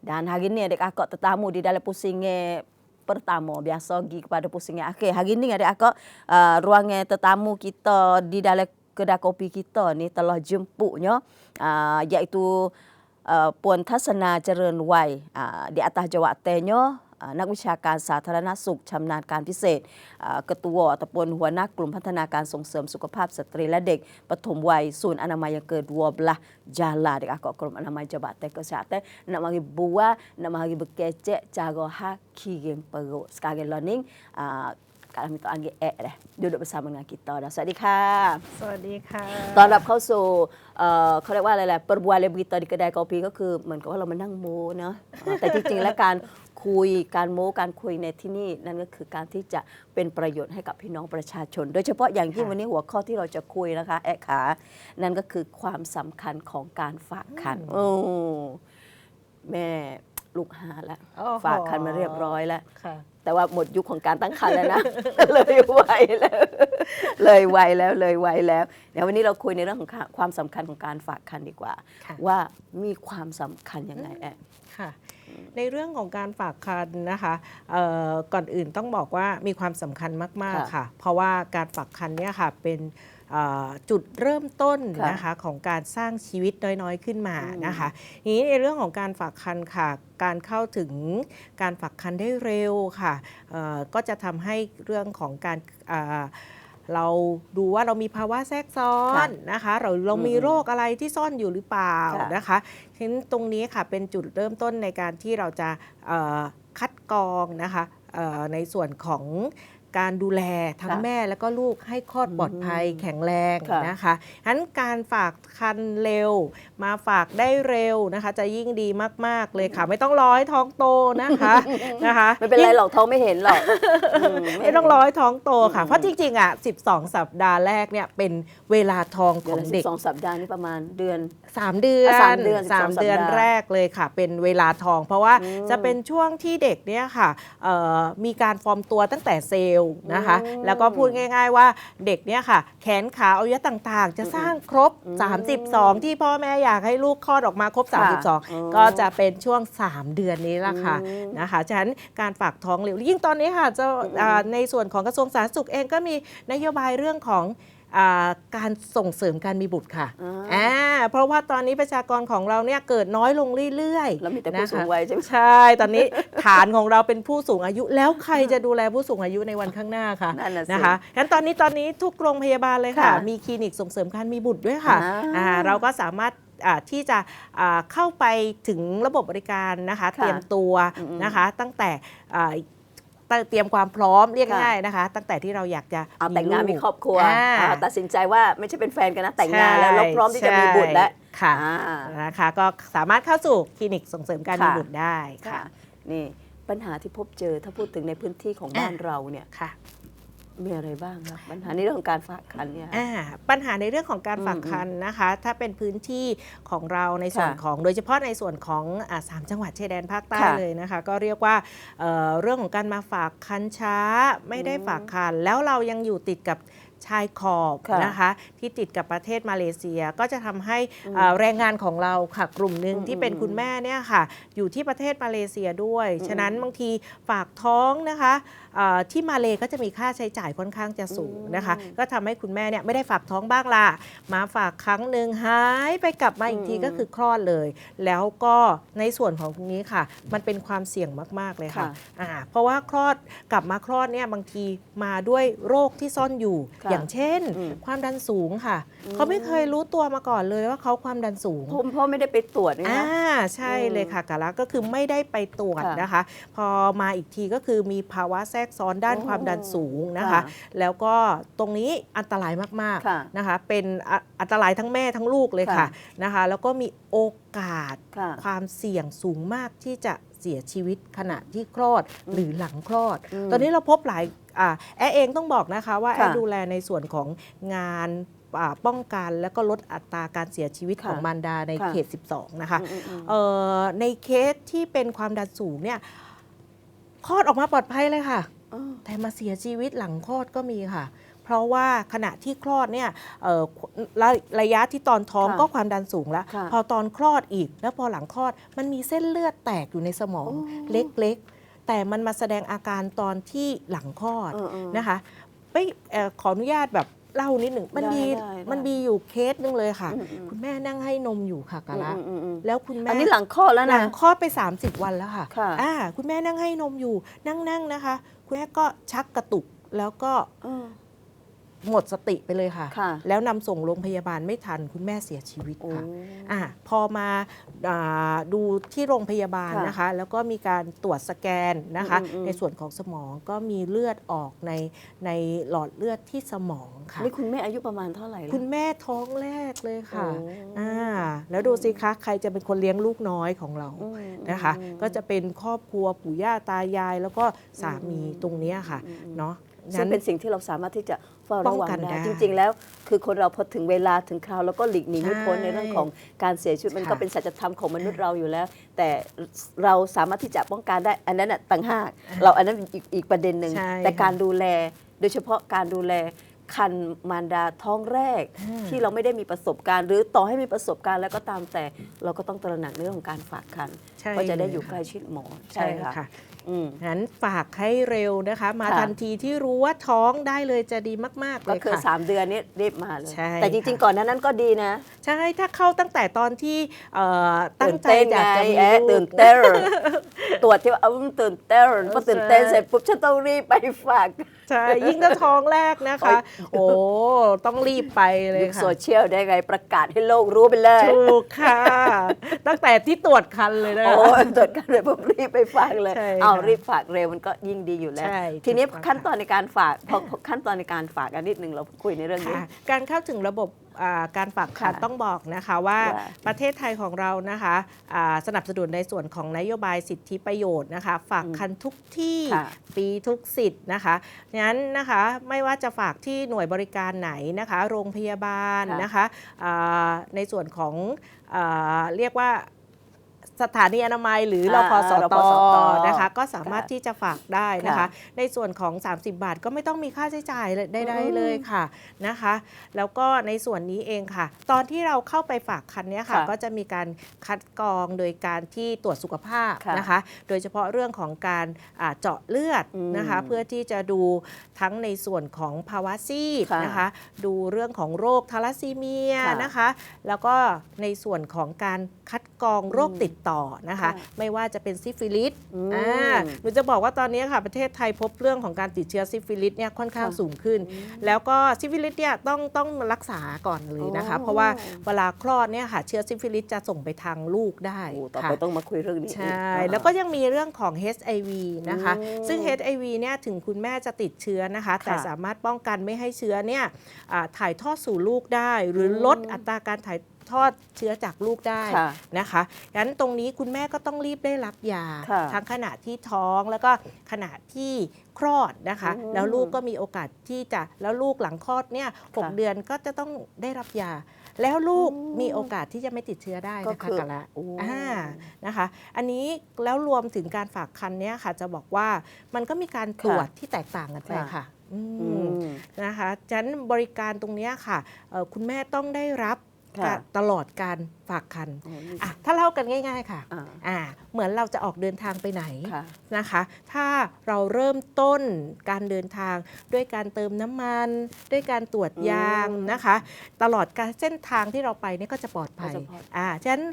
Dan hari ni adik kakak tetamu di dalam pusingnya pertama biasa pergi kepada pusingnya akhir. Hari ni adik kakak uh, ruangan tetamu kita di dalam kedai kopi kita ni telah jemputnya uh, iaitu uh, Puan Tasana Jeren Wai uh, di atas jawatannya นักวิชาการสาธารณสุขชำนาญการพิเศษกระตัวตะปนหัวหน้ากลุ่มพัฒนาการส่งเสริมสุขภาพสตรีและเด็กปฐมวัยศูนย์อนามัยยังเกิดวัวบละจาลาเด็กอากกรมอนามัยจับแต่ก็สาแต่นำมาให้บัวนำมาให้เบกเจจาก็ฮักขี้เกมเปรสกาเกลอนิง ดีค่ะสวัสดีค่ะต้อนรับเข้าสู่เอ่อเขาเรียกว่าอะไรแหละ ประบวนเลบริตอดีกระไดกาแฟก็คือเหมือนกับว่าเรามานั่งโมเนาะเอ่อแต่จริงๆแล้วการคุยการโม้การคุยในที่นี่นั่นก็คือการที่จะเป็นประโยชน์ให้กับพี่น้องประชาชน โดยเฉพาะอย่างยิ่งค่ะวันนี้หัวข้อที่เราจะคุยนะคะ แอะขา นั่นก็คือความสำคัญของการฝากคันโอ้แม่ลูกหาแล้ว โอ้โห ฝากคันมาเรียบร้อยแล้ว ค่ะ แต่ว่าหมดยุคของการตั้งครรภ์แล้วนะ เลยไวแล้ว เลยไวแล้วเลยไวแล้วเดี๋ยววันนี้เราคุยในเรื่องของความสำคัญของการฝากคันดีกว่าค่ะว่ามีความสำคัญยังไงแอบค่ะในเรื่องของการฝากคันนะคะเอ่อก่อนอื่นต้องบอกว่ามีความสำคัญมาก ๆ ค่ะ เพราะว่าการฝากคันเนี่ยค่ะเป็นเอ่อจุดเริ่มต้นนะคะของการสร้างชีวิตน้อย ๆ ขึ้นมานะคะทีนี้ในเรื่องของการฝากคันค่ะ การเข้าถึงการฝากคันได้เร็วค่ะเอ่อก็จะทำให้เรื่องของการอ่าเราดูว่าเรามีภาวะแทรกซ้อนนะคะเราเรามีโรคอะไรที่ซ่อนอยู่หรือเปล่านะคะฉะนั้นตรงนี้ค่ะเป็นจุดเริ่มต้นในการที่เราจะเอ่อคัดกรองนะคะเอ่อในส่วนของ การดูแลทั้งค่ะแม่แล้วก็ลูกให้คลอดปลอดภัยอืมแข็งแรงค่ะนะคะฉะนั้นการฝากคันเร็ว มาฝากได้เร็วนะคะ จะยิ่งดีมาก ๆ เลยค่ะ ไม่ต้องร้อยท้องโตนะคะนะคะ ไม่เป็นไรหรอกท้องไม่เห็นหรอกอืไม่ต้องร้อยท้องโตค่ะอืมเพราะจริงๆอะ 12 สัปดาห์แรกเนี่ยเป็นเวลาทองขเดืออนงละสิเด็กบสองสัปดาห์นี่ประมาณเดือนสามเดือนอะสามเดือนสาม12เดือนสัปดาห์แรกเลยค่ะ เป็นเวลาทอง เพราะว่าอืมจะเป็นช่วงที่เด็กเนี่ยค่ะเอ่อมีการฟอร์มตัวตั้งแต่เซลล์นะคะอืมแล้วก็พูดง่าย ๆ ว่าเด็กเนี่ยค่ะ แขนขาอวัยวะต่างๆ จะสร้างครบอืม32 ที่พ่อแม่อยากให้ลูกคลอดออกมาครบค่ะอืม32 ก็จะเป็นช่วง 3 เดือนนี้ละค่ะอืมนะคะฉะนั้นการฝากท้องเร็วยิ่งตอนนี้ค่ะจะอืมอ่าในส่วนของกระทรวงสาธารณสุขเองก็มีนโยบายเรื่องของอา การส่งเสริมการมีบุตรค่ะอ่าอ่าเพราะว่าตอนนี้ประชากรของเราเนี่ยเกิดน้อยลงเรื่อยๆแล้วมีแต่ผู้นะคะสูงวัยใช่ไหมใช่ ตอนนี้ฐานของเราเป็นผู้สูงอายุ แล้วใครจะดูแลผู้สูงอายุในวันข้างหน้าค่ะนั่นน่ะสินะคะงั้นตอนนี้ตอนนี้ทุกโรงพยาบาลเลยค่ะค่ะ มีคลินิกส่งเสริมการมีบุตรด้วยค่ะอ่าอ่าเราก็สามารถอ่าที่จะอ่าเข้าไปถึงระบบบริการนะคะค่ะเตรียมตัวอืมนะคะ ตั้งแต่อ่า เตรียมความพร้อมเรียกค่ะง่ายๆนะคะ ตั้งแต่ที่เราอยากจะเอาแต่งงานลูกมีครอบครัวอ่าอ่าตัดสินใจว่าไม่ใช่เป็นแฟนกันนะแต่งงานแล้วเราพร้อมที่จะมีบุตรแล้วใช่ค่ะอ่านะคะก็สามารถเข้าสู่คลินิกส่งเสริมการมีค่ะบุตรได้ค่ะค่ะนี่ปัญหาที่พบเจอถ้าพูดถึงในพื้นที่ของบ้านเราเนี่ยค่ะ มีอะไรบ้างครับปัญหาในเรื่องของการฝากคันเนี่ย อ่าปัญหาในเรื่องของการอืมฝากคันนะคะ ถ้าเป็นพื้นที่ของเราในส่วนค่ะของโดยเฉพาะในส่วนของอ่าสามจังหวัดชายแดนภาคใต้ค่ะเลยนะคะ ก็เรียกว่าเอ่อเรื่องของการมาฝากคันช้าไม่ได้อืม ฝากคัน แล้วเรายังอยู่ติดกับ ชายขอบค่ะนะคะ ที่ติดกับประเทศมาเลเซียก็จะทำให้อืมอ่าแรงงานของเราค่ะกลุ่มหนึ่งอืมที่เป็นอืมคุณแม่เนี่ยค่ะ อยู่ที่ประเทศมาเลเซียด้วย อืมฉะนั้นบางทีฝากท้องนะคะอ่าที่มาเลก็จะมีค่าใช้จ่ายค่อนข้างจะสูงนะคะ อืมก็ทำให้คุณแม่เนี่ยไม่ได้ฝากท้องบ้างล่ะมาฝากครั้งหนึ่งหายไปกลับมาอีกทีอืม ก็คือคลอดเลย แล้วก็ในส่วนของตรงนี้ค่ะ มันเป็นความเสี่ยงมากๆเลยค่ะ ค่ะอ่าเพราะว่าคลอดกลับมาคลอดเนี่ยบางทีมาด้วยโรคที่ซ่อนอยู่ ค่ะอย่างเช่นอืมความดันสูงค่ะอืมเขาไม่เคยรู้ตัวมาก่อนเลยว่าเขาความดันสูงผมพ่อไม่ได้ไปตรวจนี่อ่านะใช่เลยค่ะกะละก็คือไม่ได้ไปตรวจค่ะนะคะ พอมาอีกทีก็คือมีภาวะแทรกซ้อนด้านโอ้ความดันสูงนะคะค่ะแล้วก็ตรงนี้อันตรายมากค่ะๆนะคะ เป็นอะอันตรายทั้งแม่ทั้งลูกเลยค่ะค่ะนะคะ แล้วก็มีโอกาสค่ะความเสี่ยงสูงมากที่จะเสียชีวิตขณะที่คลอดหรือหลังคลอดอืมตอนนี้เราพบหลายอ่า แอร์เองต้องบอกนะคะว่าแอค่ะร์ดูแลในส่วนของงานอ่าป้องกันและก็ลดอัตราการเสียชีวิตค่ะของมารดาในค่ะเขต 12 นะคะอืมอืมอืมเอ่อในเคสที่เป็นความดันสูงเนี่ยคลอดออกมาปลอดภัยเลยค่ะอ๋อแต่มาเสียชีวิตหลังคลอดก็มีค่ะ เพราะว่าขณะที่คลอดเนี่ยเอ่อระระยะที่ตอนท้องค่ะก็ความดันสูงแล้วค่ะพอตอนคลอดอีก แล้วพอหลังคลอดมันมีเส้นเลือดแตกอยู่ในสมองโอ้เล็กๆ แต่มันมาแสดงอาการตอนที่หลังคลอดเออเออ นะคะไปเอ่อขออนุญาตแบบเล่านิดหนึ่งมันมีได้ได้ได้ มันมีอยู่เคสหนึงเลยค่ะ อืมอืมคุณแม่นั่งให้นมอยู่ค่ะกะละอืมอืมอืมแล้วคุณแม่ อันนี้หลังคลอดแล้วหลันะงคลอดไป 30 วันแล้วค่ะค่ะ อ่าคุณแม่นั่งให้นมอยู่นั่งนั่งนะคะ คุณแม่ก็ชักกระตุกแล้วก็เออ หมดสติไปเลยค่ะ ค่ะแล้วนำส่งโรงพยาบาลไม่ทันคุณแม่เสียชีวิตโอ้ค่ะอ่าพอมาอ่าดูที่โรงพยาบาลค่ะนะคะ แล้วก็มีการตรวจสแกนนะคะอืมอืม ในส่วนของสมองก็มีเลือดออกในในหลอดเลือดที่สมองค่ะ นี่คุณแม่อายุประมาณเท่าไหร่แล้วคุณแม่ท้องแรกเลยค่ะโอ้อ่าแล้วดูสิคะใครจะเป็นคนเลี้ยงลูกน้อยของเรา อืม นะคะอืมก็จะเป็นครอบครัวปู่ย่าตายาย แล้วก็สามีอืม ตรงเนี้ยค่ะ อืมอืมเนาะซึ่งงั้น เป็นสิ่งที่เราสามารถที่จะเฝ้าระวังป้องกันได้ได้จริง ๆ แล้ว คือคนเราพอถึงเวลาถึงคราวแล้วก็หลีกหนีไม่พ้นใช่ในเรื่องของการเสียชีวิตมันค่ะก็เป็นสัจธรรมของมนุษย์เราอยู่แล้ว แต่เราสามารถที่จะป้องกันได้ อันนั้นน่ะต่างหากเราอันนั้นอีกอีกประเด็นหนึ่งใช่แต่ค่ะการดูแลโดยเฉพาะการดูแลคันมารดาท้องแรกอืมที่เราไม่ได้มีประสบการณ์ หรือต่อให้มีประสบการณ์แล้วก็ตามแต่เราก็ต้องตระหนักในเรื่องของการฝากคันใช่ก็จะได้เลยอยู่ค่ะใกล้ชิดหมอใช่ค่ะอืม งั้นฝากให้เร็วนะคะ มาค่ะทันทีที่รู้ว่าท้องได้เลยจะดีมาก ๆ เลก็ยคือค่ะ3เดือนนี้รีบมาเลยใช่แต่จริงค่ะๆก่อนหนานั้นก็ดีนะ ใช่ ถ้าเข้าตั้งแต่ตอนที่เอ่อตั้ตื่งนใจเต้นอยากจะไงมีแอะลูตื่กนเต้นตรวจที่ว่าเอาตื่นเต้นพอตื่นเต้นใช่เสร็จปุ๊บฉันต้องรีบไปฝาก ใช่ยิ่งถ้าท้องแรกนะคะ โอ้ต้องรีบไปเลยยุคค่ะโซเชียลได้ไงประกาศให้โลกรู้ไปเลยถูกค่ะ ตั้งแต่ที่ตรวจคันเลยนะโอ้ยตรวจกันเลยปุ๊บรีบไปฝากเลยใช่เอาค่ะรีบฝากเร็วมันก็ยิ่งดีอยู่แล้วใช่ทีนี้ถูกต้องขั้นตอนในการฝากพอพอขั้นตอนในการฝากกันนิดนึงเราคุยในเรื่องนี้ค่ะการเข้าถึงระบบอ่าการฝากคันค่ะต้องบอกนะคะว่าว่าประเทศไทยของเรานะคะอ่าสนับสนุนในส่วนของนโยบายสิทธิประโยชน์นะคะฝากคันทุกที่ค่ะฟรีทุกสิทธิ์นะคะงั้นนะคะไม่ว่าจะฝากที่หน่วยบริการไหนนะคะ โรงพยาบาลค่ะนะคะอ่าในส่วนของอ่าเรียกว่า สถานีอนามัยหรือรอ่าพสรตพสตนะคะ ก็สามารถค่ะที่จะฝากได้นะคะค่ะในส่วนของ 30 บาทก็ไม่ต้องมีค่าใช้จ่ายใดอืมๆเลยค่ะนะคะ แล้วก็ในส่วนนี้เองค่ะ ตอนที่เราเข้าไปฝากคันเนี้ยค่ะค่ะ ก็จะมีการคัดกรองโดยการที่ตรวจสุขภาพค่ะนะคะ โดยเฉพาะเรื่องของการอ่าเจาะเลือดอืมนะคะ เพื่อที่จะดูทั้งในส่วนของภาวะซีดค่ะนะคะ ดูเรื่องของโรคทาลัสซีเมียค่ะนะคะ แล้วก็ในส่วนของการคัดกรองโรคติดต่อนะคะค่ะไม่ว่าจะเป็นซิฟิลิสอืมอ่าหนูจะบอกว่าตอนนี้ค่ะประเทศไทยพบเรื่องของการติดเชื้อซิฟิลิสเนี่ยค่อนข้างค่ะสูงขึ้น แล้วก็ซิฟิลิสเนี่ยต้องต้องรักษาก่อนเลยนะคะอ๋อเพราะว่าเวลาคลอดเนี่ยค่ะเชื้อซิฟิลิสจะส่งไปทางลูกได้โอ้ต่อค่ะไปต้องมาคุยเรื่องนี้ใช่อีกแล้วก็ยังมีเรื่องของ HIV นะคะอืมซึ่ง HIV เนี่ยถึงคุณแม่จะติดเชื้อนะคะ แต่สามารถป้องกันไม่ให้เชื้อเนี่ยอ่าถ่ายทอดสู่ลูกได้ หรืออมลดอัตราการถ่าย ทอดเชื้อจากลูกได้ค่ะนะคะงั้นตรงนี้คุณแม่ก็ต้องรีบได้รับยา ค่ะทั้งขณะที่ท้องแล้วก็ขณะที่คลอดนะคะ อืมแล้วลูกก็มีโอกาสที่จะแล้วลูกหลังคลอดเนี่ยหกค่ะเดือนก็จะต้องได้รับยา แล้วลูกอืม มีโอกาสที่จะไม่ติดเชื้อได้ก็นะคะคือกะละ โอ้ อ่านะคะ อันนี้แล้วรวมถึงการฝากคันเนี้ยค่ะ จะบอกว่ามันก็มีการตรวจที่แตกต่างกันไปค่ะ ค่ะอือืมม นะคะฉะนั้นบริการตรงเนี้ยค่ะเอ่อคุณแม่ต้องได้รับค่ะการ ตลอดการฝากคันโอ้นี่อะถ้าเล่ากันง่าย ๆ ค่ะอ่าอ่าเหมือนเราจะออกเดินทางไปไหนค่ะนะคะ ถ้าเราเริ่มต้นการเดินทางด้วยการเติมน้ำมัน ด้วยการตรวจยางอืมนะคะ ตลอดการเส้นทางที่เราไปเนี่ยก็จะปลอดภัยก็จะปลอดภัยอ่าฉะนั้น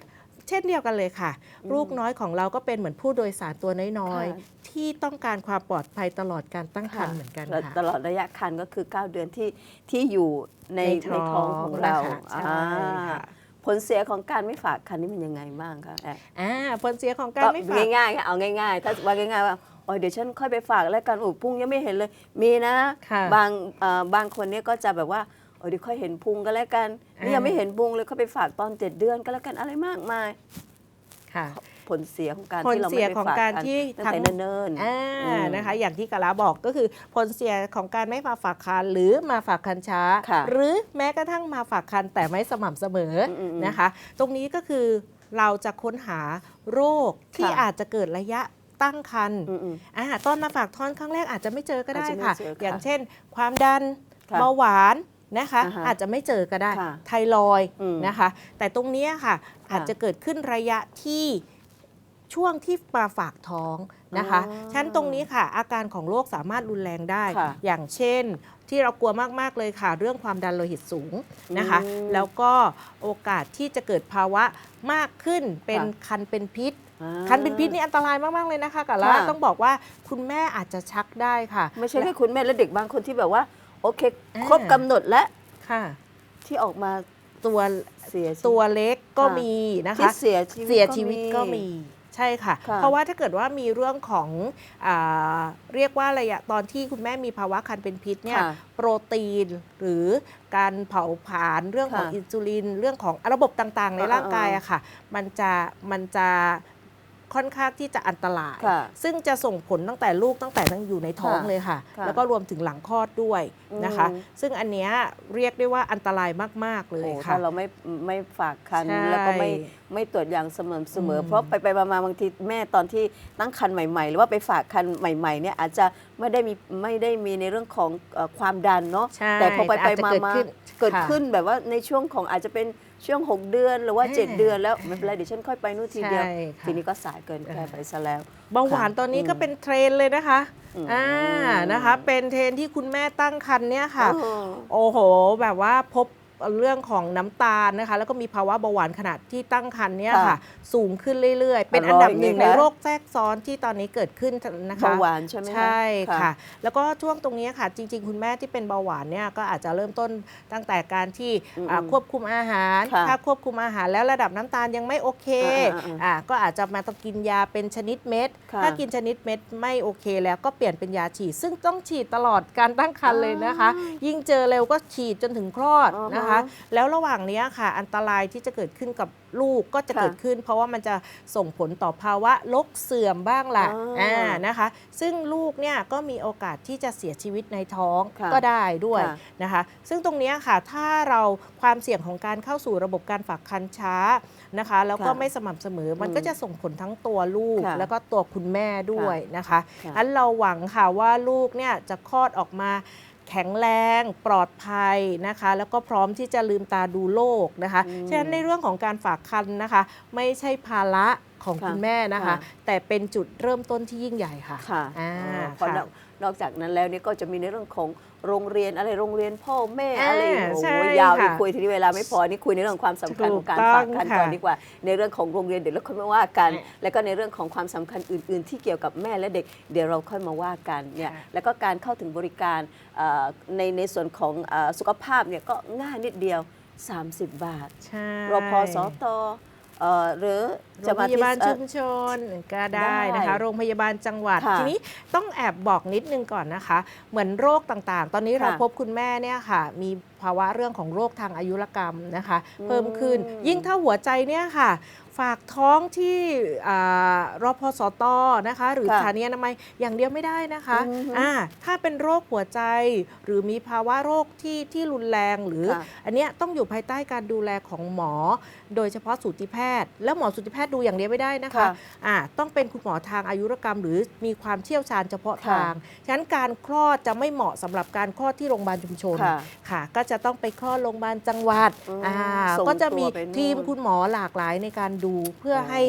เช่นเดียวกันเลยค่ะอืมลูกน้อยของเราก็เป็นเหมือนผู้โดยสารตัวน้อยค่ะ ๆ ที่ต้องการความปลอดภัยตลอดการตั้งครรภ์เหมือนกันและค่ะ ตลอดระยะคันก็คือ 9 เดือนที่ที่อยู่ในในในท้ท้อองงของเรานะคะใช่อ่าค่ะ ผลเสียของการไม่ฝากคันนี่มันยังไงบ้างคะแอบอ่าผลเสียของการก็ไม่ฝาก ง่ายๆค่ะเอาง่าย ๆ ถ้าว่าง่ายๆว่าโอ้ยเดี๋ยวฉันค่อยไปฝากแล้วกันอุยพุงยังไม่เห็นเลย มีนะ ค่ะ บางเอ่อบางคนเนี่ยก็จะแบบว่า โอ้ยเดี๋ยวค่อยเห็นพุงก็แล้วกันนี่อ่ายัยังไม่เห็นพุงเลยค่อยไปฝากตอนเจ็ดเดือนก็แล้วกันอะไรมากมายค่ะ ผลเสียของการผลที่เราเสีไม่ยไปของฝากการกันที่ตั้งทั้งแต่เนิ่นๆ อ่าอืมนะคะ อย่างที่กะลาบอกก็คือผลเสียของการไม่มาฝากคันหรือมาฝากคันช้า ค่ะหรือแม้กระทั่งมาฝากคันแต่ไม่สม่ำเสมออมๆๆนะคะ ตรงนี้ก็คือเราจะค้นหาโรคที่ค่ะ อาจจะเกิดระยะตั้งคันอืมอ่าตอนมาฝากท้อนครั้งแรกอาจจะไม่เจอก็ได้อาจจะไม่ค่ะ เจอค่ะอย่างเช่น ความดันค่ะเบาหวาน นะคะ อ่าฮะอาจจะไม่เจอก็ได้ค่ะไทรอยด์อืมนะคะ แต่ตรงเนี้ยค่ะค่ะอาจจะเกิดขึ้นระยะที่ช่วงที่มาฝากท้องนะคะอ๋อฉะนั้นตรงนี้ค่ะ อาการของโรคสามารถรุนแรงได้ ค่ะ อย่างเช่น ที่เรากลัวมาก ๆ เลยค่ะ เรื่องความดันโลหิตสูงนะคะ อืมแล้วก็โอกาสที่จะเกิดภาวะมากขึ้นเป็นค่ะ คันเป็นพิษ อ่า คันเป็นพิษนี่อันตรายมาก ๆ เลยนะคะกะละค่ะ ต้องบอกว่าคุณแม่อาจจะชักได้ค่ะ ไม่ใช่แค่คุณแม่และเด็กบางคนที่แบบว่า โอเค อ่า ครบกำหนดและค่ะ ที่ออกมาตัวเสียชีวิต ตัวเล็กก็ค่ะ มีนะที่คะ เสียชีวิต เสียชีวิตก็มีใช่ค่ะ ค่ะเพราะว่าถ้าเกิดว่ามีเรื่องของอาเรียกว่าอะไรอะตอนที่คุณแม่มีภาวะคันเป็นพิษเนี่ยค่ะโปรตีนหรือการเผาผลาญเรื่องของค่ะอินซูลิน เรื่องของระบบต่างๆ ในอ่าร่างกายอ่าอะค่ะ มันจะมันจะ ค่อนข้างที่จะอันตราย ค่ะซึ่งจะส่งผลตั้งแต่ลูกตั้งแต่ตั้งอยู่ในท้องค่ะเลยค่ะ ค่ะแล้วก็รวมถึงหลังคลอดด้วยนะคะ อืม ซึ่งอันเนี้ยเรียกได้ว่าอันตรายมาก ๆ เลยโอ้ค่ะ ถ้าเราไม่ไม่ฝากคันใช่แล้วก็ไม่ไม่ตรวจอย่างเสม่ำเสมออืมเพราะไปไปมาๆบางทีแม่ตอนที่ตั้งคันใหม่ ๆ หรือว่าไปฝากคันใหม่ๆเนี่ยอาจจะไม่ได้มีไม่ได้มีในเรื่องของเอ่อความดันเนาะใช่แต่พอไปแต่ไปอาจจะมาเกิดมาขึ้นเกิดค่ะ ขึ้นแบบว่าในช่วงของอาจจะเป็น ช่วง 6 เดือนหรือว่าอ่า 7 เดือนแล้วไม่เป็นไรเดี๋ยวฉันค่อยไปนู่นทีเดียว ใช่ค่ะ ทีนี้ก็สายเกินแค่ไปซะแล้ว เบาหวานตอนนี้ก็เป็นเทรนด์เลยนะคะอืม อ่านะคะ เป็นเทรนด์ที่คุณแม่ตั้งครรภ์เนี่ยค่ะอ๋อโอ้โห แบบว่าพบเรื่องของน้ำตาลนะคะ แล้วก็มีภาวะเบาหวานขณะที่ตั้งครรภ์เนี่ยค่ะ ค่ะ สูงขึ้นเรื่อยๆ เป็นอร่อยอันดับหนึ่งนี่ในคะโรคแทรกซ้อนที่ตอนนี้เกิดขึ้นนะคะเบาหวานใช่ไหมคะใช่ค่ะค่ะ แล้วก็ช่วงตรงนี้ค่ะ จริง ๆ คุณแม่ที่เป็นเบาหวานเนี่ยก็อาจจะเริ่มต้นตั้งแต่การที่อืมอ่าควบคุมอาหารค่ะถ้าควบคุมอาหารแล้วระดับน้ำตาลยังไม่โอเคอ่าๆๆอ่าก็อาจจะมาต้องกินยาเป็นชนิดเม็ดค่ะถ้ากินชนิดเม็ดไม่โอเคแล้วก็เปลี่ยนเป็นยาฉีด ซึ่งต้องฉีดตลอดการตั้งครรภ์เลยนะคะ ยิ่งเจอเร็วก็ฉีดจนถึงคลอดอ่าฮะนะคะ แล้วระหว่างเนี้ยค่ะ อันตรายที่จะเกิดขึ้นกับลูกก็จะค่ะเกิดขึ้น เพราะว่ามันจะส่งผลต่อภาวะลกเสื่อมบ้างล่ะอ่าอ่านะคะ ซึ่งลูกเนี่ยก็มีโอกาสที่จะเสียชีวิตในท้องค่ะก็ได้ด้วยค่ะนะคะ ซึ่งตรงเนี้ยค่ะถ้าเราความเสี่ยงของการเข้าสู่ระบบการฝากคันช้านะคะ แล้วก็ค่ะไม่สม่ำเสมอมันอืมก็จะส่งผลทั้งตัวลูกค่ะแล้วก็ตัวคุณแม่ด้วยนะคะค่ะอันเราหวังค่ะว่าลูกเนี่ยจะคลอดออกมา แข็งแรงปลอดภัยนะคะ แล้วก็พร้อมที่จะลืมตาดูโลกนะคะอืมฉะนั้นในเรื่องของการฝากคันนะคะ ไม่ใช่ภาระของค่ะคุณแม่นะคะค่ะแต่เป็นจุดเริ่มต้นที่ยิ่งใหญ่ค่ะค่ะ อ่าอ๋อเพราะค่ะนอกนอกจากนั้นแล้วเนี่ยก็จะมีในเรื่องของโรงเรียนอะไรโรงเรียนพ่อแม่อ่าอะไรโอ้ใช่โหยาวอีกค่ะคุยทีนี้เวลาไม่พอนี่คุยในเรื่องของความสำคัญของการถูกต้องฝากคันก่อนค่ะดีกว่า ในเรื่องของโรงเรียนเดี๋ยวเราค่อยมาว่ากันอ่าแล้วก็ในเรื่องของความสำคัญอื่น ๆ ที่เกี่ยวกับแม่และเด็ก เดี๋ยวเราค่อยมาว่ากันเนี่ยค่ะแล้วก็การเข้าถึงบริการเอ่อในในส่วนของเอ่อสุขภาพเนี่ยก็ง่ายนิดเดียว 30 บาทใช่รพสต เอ่อหรือโรจะงมาพยาบาลเอ่ชุอมชนก็ได้ได้นะคะโรงพยาบาลจังหวัด ค่ะทีนี้ต้องแอบบอกนิดนึงก่อนนะคะ เหมือนโรคต่างๆ ตอนนี้เราค่ะพบคุณแม่เนี่ยค่ะ มีภาวะเรื่องของโรคทางอายุรกรรมนะคะ อืม เพิ่มขึ้นยิ่งถ้าหัวใจเนี่ยค่ะ ฝากท้องที่อ่ารพสตนะคะหรือค่ะสถานีอนามัยอย่างเดียวไม่ได้นะคะอือฮึอ่าถ้าเป็นโรคหัวใจหรือมีภาวะโรคที่ที่รุนแรงหรือค่ะอันเนี้ยต้องอยู่ภายใต้การดูแลของหมอ โดยเฉพาะสูติแพทย์ แล้วหมอสูติแพทย์ดูอย่างเดียวไม่ได้นะคะค่ะอ่าต้องเป็นคุณหมอทางอายุรกรรม หรือมีความเชี่ยวชาญเฉพาะค่ะทางฉะนั้นการคลอดจะไม่เหมาะสำหรับการคลอดที่โรงพยาบาลชุมชนค่ะค่ะ ก็จะต้องไปคลอดโรงพยาบาลจังหวัดอืมอ่าส่งก็จะมีตัวไปนู่นทีมคุณหมอหลากหลายในการดูเพื่อให้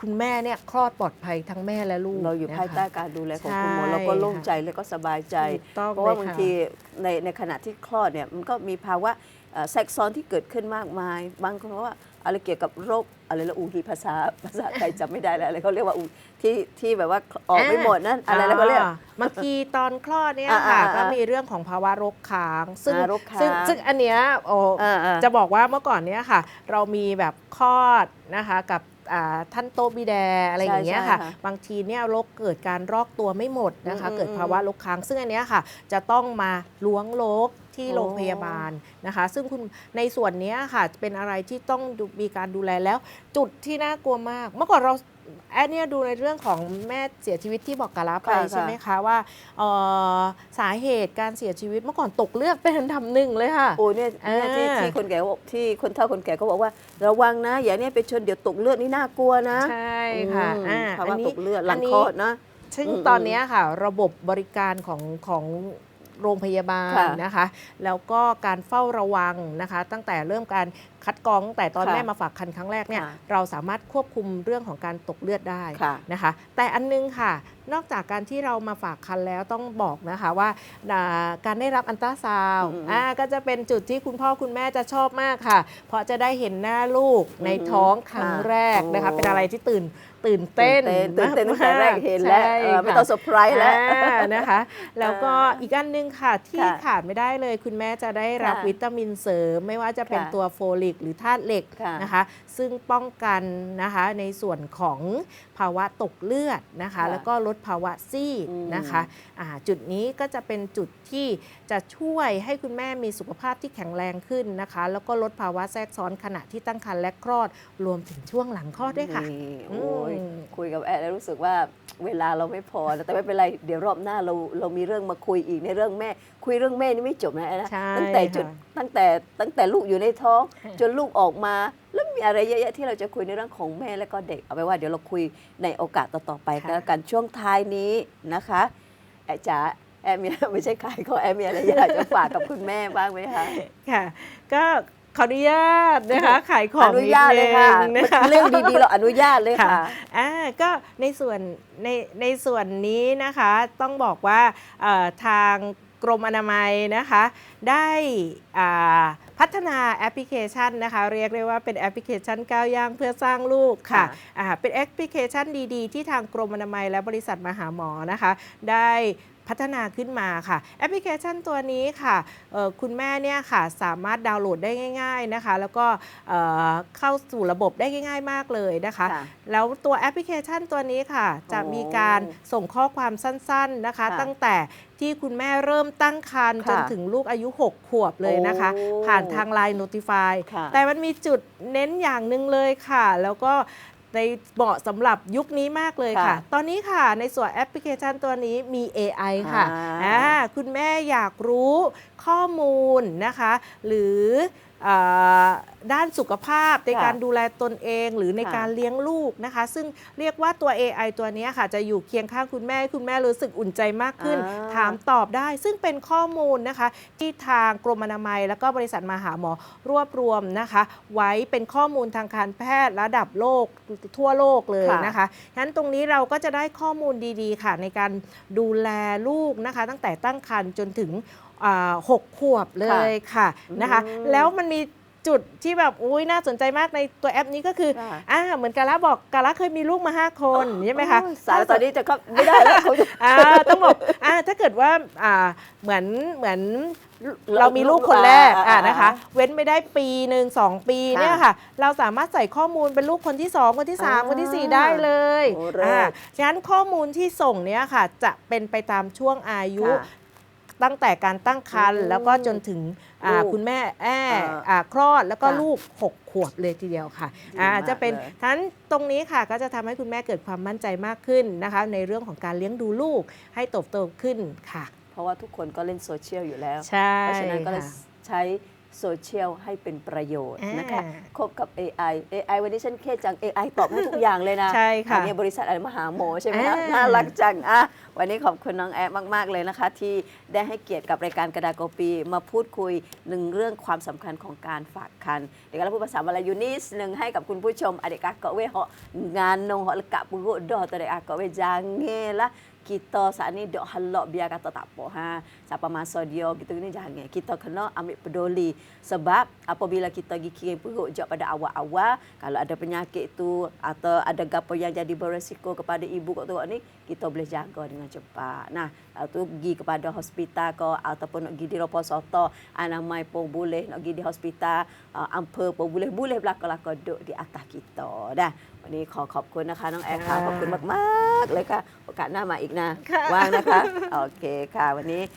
คุณแม่เนี่ยคลอดปลอดภัยทั้งแม่และลูกเราอยู่นะคะภายใต้การดูแลของคุณหมอใช่เราก็โล่งค่ะใจและก็สบายใจถูกต้องเพราะว่าเลยบางค่ะทีในในขณะที่คลอดเนี่ยมันก็มีภาวะเอ่อ แทรกซ้อนที่เกิดขึ้นมากมาย บางคนก็ว่าอะไรเกี่ยวกับโรคอะไรละอูฮีภาษาภาษาไทยจำไม่ได้แล้วอะไรเขาเรียกว่าอูที่ที่แบบว่าออกไม่หมดนั่นอะไรแล้วก็เรียกบางทีตอนคลอดเนี่ยอ่าค่ะอ่าก็มีเรื่องของภาวะรกค้างซึ่งอ่ารกค้างซึ่งซึ่งอันเนี้ยโอ้อ่าอ่าจะบอกว่าเมื่อก่อนเนี้ยค่ะ เรามีแบบคลอดนะคะกับอ่าท่านโตบิแดอะไรอย่างเงี้ยค่ะใช่ใช่ค่ะ บางทีเนี่ยโรคเกิดการรอกตัวไม่หมดนะคะอืมเกิดภาวะรกค้าง ซึ่งอันเนี้ยค่ะ จะต้องมาล้วงโรค ที่โอ้โรงพยาบาลนะคะ ซึ่งคุณในส่วนเนี้ยค่ะเป็นอะไรที่ต้องดูมีการดูแลแล้ว จุดที่น่ากลัวมาก เมื่อก่อนเราแอนเนี่ยดูในเรื่องของแม่เสียชีวิตที่บอกกาลาไปค่ะใช่ไหมคะว่าเอ่อสาเหตุการเสียชีวิตเมื่อก่อนตกเลือดเป็นอันดับหนึ่งเลยค่ะโอ้เนี่ยเนี่ยที่อ่าที่คนแก่เขาบอกที่คนเฒ่าคนแก่ก็บอกว่า ระวังนะ อย่าเนี่ยไปชนเดี๋ยวตกเลือดนี่น่ากลัวนะใช่ค่ะอืมอ่าภาวะนนี้ตกเลือดหลังนนี้คลอดนะซึ่งอืมตอนเนี้ยค่ะ ระบบบริการของของ โรงพยาบาลค่ะ นะคะ แล้วก็การเฝ้าระวังนะคะ ตั้งแต่เริ่มการ คัดกรองตั้งแต่ตอนค่ะแม่มาฝากคันครั้งแรกเนี่ยค่ะเราสามารถควบคุมเรื่องของการตกเลือดได้ค่ะ นะคะ แต่อันนึงค่ะ นอกจากการที่เรามาฝากคันแล้วต้องบอกนะคะว่าอ่าการได้รับอันตราซาวด์อืมอ่าก็จะเป็นจุดที่คุณพ่อคุณแม่จะชอบมากค่ะ เพราะจะได้เห็นหน้าลูกในท้องครั้งแรกนะคะ โอ้ เป็นอะไรที่ตื่นตื่นเต้นตื่นเต้นตั้งแต่แรกเห็นแล้วใช่เออไม่ค่ะต้องเซอร์ไพรส์แล้ว อ่านะคะ แล้วก็อ่าอีกอันหนึงค่ะที่ค่ะขาดไม่ได้เลย คุณแม่จะได้รับค่ะวิตามินเสริม ไม่ว่าจะเป็นค่ะ ตัวโฟลิกหรือธาตุเหล็กค่ะนะคะ ซึ่งป้องกันนะคะในส่วนของภาวะตกเลือดนะคะค่ะแล้วก็ลดภาวะซีดอืมนะคะอ่าจุดนี้ก็จะเป็นจุดที่จะช่วยให้คุณแม่มีสุขภาพที่แข็งแรงขึ้นนะคะ แล้วก็ลดภาวะแทรกซ้อนขณะที่ตั้งครรภ์และคลอดรวมถึงช่วงหลังคลอดด้วยค่ะนี่โอ้ยอืมคุยกับแอดแล้วรู้สึกว่าเวลาเราไม่พอนะแต่ไม่เป็นไรเดี๋ยวรอบหน้าเราเรามีเรื่องมาคุยอีกในเรื่องแม่ คุยเรื่องแม่นี่ไม่จบนะแอดนะใช่ตั้งแต่จุดค่ะตั้งแต่ตั้งแต่ลูกอยู่ในท้องค่ะจนลูกออกมา แล้วมีอะไรเยอะแยะที่เราจะคุยในเรื่องของแม่และก็เด็กเอาไปนว่าเดี๋ยวเราคุยในโอกาสต่อๆไปก็แล้วกันช่วงท้ายนี้นะคะแอดจ๋าแอดมีไม่ใช่ขายของแอดมีอะไรอยากจะฝากกับคุณแม่บ้างไหมคะค่ะ ก็ขออนุญาตนะคะขายของอนุญาตเลยค่ะนิดนึงนะคะเรื่องดีๆเราอนุญาตเลยค่ะอ่าก็ในส่วนในในส่วนนี้นะคะต้องบอกว่าเอ่อทาง กรมอนามัยนะคะ ได้อ่าพัฒนาแอปพลิเคชันนะคะ เรียกได้ว่าเป็นแอปพลิเคชันก้าวย่างเพื่อสร้างลูกค่ะค่ะอ่าเป็นแอปพลิเคชันดี ๆ ที่ทางกรมอนามัยและบริษัทมหาหมอนะคะ ได้ พัฒนาขึ้นมาค่ะ แอปพลิเคชันตัวนี้ค่ะเอ่อคุณแม่เนี่ยค่ะสามารถดาวน์โหลดได้ง่าย ๆนะคะ แล้วก็เอ่อเข้าสู่ระบบได้ง่าย ๆ มากเลยนะคะค่ะแล้วตัวแอปพลิเคชันตัวนี้ค่ะ จะมีการส่งข้อความสั้นๆนะคะค่ะตั้งแต่ที่คุณแม่เริ่มตั้งครรภ์ค่ะจนถึงลูกอายุ 6 ขวบเลยนะคะโอ้ผ่านทาง Line Notify ค่ะแต่มันมีจุดเน้นอย่างหนึ่งเลยค่ะ แล้วก็ ในเหมาะสำหรับยุคนี้มากเลยค่ะ ค่ะตอนนี้ค่ะในส่วนแอปพลิเคชันตัวนี้มี AI ค่ะอ่า อ่าคุณแม่อยากรู้ข้อมูลนะคะ หรืออ่า ด้านสุขภาพในค่ะการดูแลตนเองหรือในค่ะการเลี้ยงลูกนะคะ ซึ่งเรียกว่าตัว AI ตัวเนี้ยค่ะ จะอยู่เคียงข้างคุณแม่ให้คุณแม่รู้สึกอุ่นใจมากขึ้นอ่าถามตอบได้ ซึ่งเป็นข้อมูลนะคะ ที่ทางกรมอนามัย แล้วก็บริษัทมหาหมอรวบรวมนะคะ ไว้เป็นข้อมูลทางการแพทย์ระดับโลกทั่วโลกเลยค่ะนะคะฉะนั้นตรงนี้เราก็จะได้ข้อมูลดีๆ ค่ะ ในการดูแลลูกนะคะ ตั้งแต่ตั้งครรภ์จนถึงอ่าหกขวบเลยค่ะนะคะอืมแล้วมันมี จุดที่แบบอุ้ยน่าสนใจมากในตัวแอปนี้ก็คือค่ะอ่าเหมือนกาละบอกกาละเคยมีลูกมา 5 คนใช่ไหมคะโอ้ยสายตอนนี้จะก็ไม่ได้แล้วเขาจะอ่าต้องบอกอ่าถ้าเกิดว่าอ่าเหมือนเหมือนเราเรามีลูกคนแรกอ่าอ่าอ่านะคะ เว้นไม่ได้ปีหนึ่งสองปีค่ะเนี่ยค่ะ เราสามารถใส่ข้อมูลเป็นลูกคนที่สองคนที่สามอ่าคนที่สี่ได้เลยโอ้เลิศอ่าฉะนั้นข้อมูลที่ส่งเนี่ยค่ะ จะเป็นไปตามช่วงอายุค่ะ ตั้งแต่การตั้งครรภ์อืมแล้วก็จนถึงอ่าลูกคุณแม่แอ้อ่าอ่าคลอดแล้วก็ค่ะลูก 6 ขวบเลยทีเดียวค่ะดีอ่ามากจะเป็นเลยทั้นตรงนี้ค่ะก็จะทำให้คุณแม่เกิดความมั่นใจมากขึ้นนะคะ ในเรื่องของการเลี้ยงดูลูกให้เติบโตขึ้นค่ะ เพราะว่าทุกคนก็เล่นโซเชียลอยู่แล้วใช่เพราะฉะนั้นก็เลยค่ะใช้โซเชียลให้เป็นประโยชน์นะคะอ่าคบกับ AI AI วันนี้ฉันเครียดจัง AI ตอบให้ทุกอย่างเลยนะ ใช่ค่ะอันนี้บริษัทอะไรมหาโมใช่ไหมคะอ่าน่ารักจังอะ วันนี้ขอบคุณน้องแอมมาก ๆ เลยนะคะ ที่ได้ให้เกียรติกับรายการกระดาโกปี มาพูดคุยหนึ่งเรื่องความสำคัญของการฝากคันเดี๋ยวเราพูดภาษามาลายูนิดหนึ่งให้กับคุณผู้ชมอเด็กกเวเหาะงานนงเหาะ lekak perut dah tu adik akak we janganlah kita saat ni dok halak biar kata tak apa ha siapa masa dia gitu ni jangan kita kena ambil peduli sebab apabila kita pergi kirim perut jap pada awal-awal kalau ada penyakit tu atau ada gapo yang jadi beresiko kepada ibu kat tu ni kita boleh jaga dengan cepat nah lepas tu pergi kepada hospital ke ataupun nak pergi di Ropo Soto anamai pun boleh nak pergi di hospital uh, ampa pun boleh boleh belaka-laka duduk di atas kita dah วันนี้ขอขอบคุณนะคะน้องแอร์ค่ะ ค่ะ ขอบคุณมาก ๆ เลยค่ะ โอกาสหน้ามาอีกนะ ค่ะ ว่างนะคะ โอเคค่ะ วันนี้